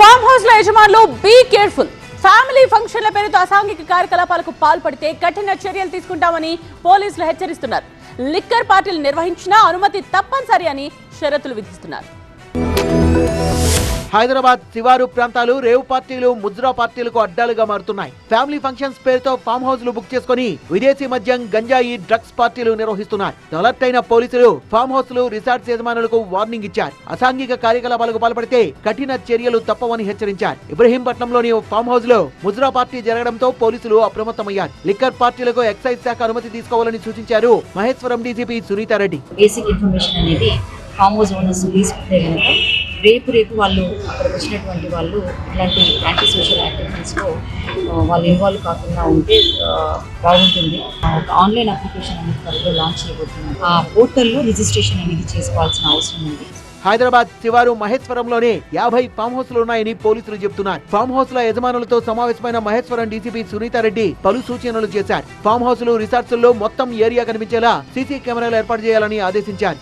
Form హౌస్లో యజమానులు be careful family ఫంక్షన్ల పేరుతో అసాంఘిక కార్యకలాపాలకు పాల్పడితే కఠిన చర్యలు తీసుకుంటామని పోలీసులు హెచ్చరిస్తున్నారు. లిక్కర్ పార్టీలు నిర్వహించినా అనుమతి తప్పనిసరి అని షరతులు విధిస్తున్నారు. హైదరాబాద్ శివారు ప్రాంతాలు రేవు పార్టీలు ముజ్రా పార్టీలకు అడ్డాలుగా మారుతున్నాయి. ఫ్యామిలీ ఫంక్షన్స్ పేరుతో ఫామ్ హౌస్లు బుక్ చేసుకుని విదేశీ మద్యం గంజాయి డ్రగ్స్ పార్టీలు నిర్వహిస్తున్నారు. అలర్ట్ అయిన పోలీసులు ఫామ్ హౌస్లు రిసార్ట్స్ యజమానులకు వార్నింగ్ ఇచ్చారు. అసాంఘిక కార్యకలాపాలకు పాల్పడితే కఠిన చర్యలు తప్పవని హెచ్చరించారు. ఇబ్రహీంపట్నంలోని ఫామ్ హౌస్లో ముజ్రా పార్టీ జరగడంతో పోలీసులు అప్రమత్తమయ్యారు. లిక్కర్ పార్టీలకు ఎక్సైజ్ శాఖ అనుమతి తీసుకోవాలని సూచించారు Maheshwaram DGP Sunitha Reddy. Basic information అనేది ఫామ్ హౌస్ ఓనర్స్ తీసుకుంటే రేపు రేపు వాళ్ళు అక్కడికి వచ్చినటువంటి వాళ్ళు ఇలాంటి యాంటీ సోషల్ యాక్టివిటీస్లో వాళ్ళు ఇన్వాల్వ్ కాకుండా ఉంటే బాగుంటుంది. ఒక ఆన్లైన్ అప్లికేషన్ అనేది త్వరలో లాంచ్ చేయబోతుంది ఆ పోర్టల్లో రిజిస్ట్రేషన్ అనేది చేసుకోవాల్సిన అవసరం ఉంది. హైదరాబాద్ శివారు మహేశ్వరంలోనే యాభై ఫామ్ హౌస్లు ఉన్నాయని పోలీసులు చెబుతున్నారు. ఫామ్ హౌస్ల యజమానులతో సమావేశమైన మహేశ్వరం డీసీపీ సునీతారెడ్డి పలు సూచనలు చేశారు. ఫామ్ హౌస్లు రిసార్ట్స్లో మొత్తం ఏరియా కనిపించేలా సీసీ కెమెరాలు ఏర్పాటు చేయాలని ఆదేశించారు.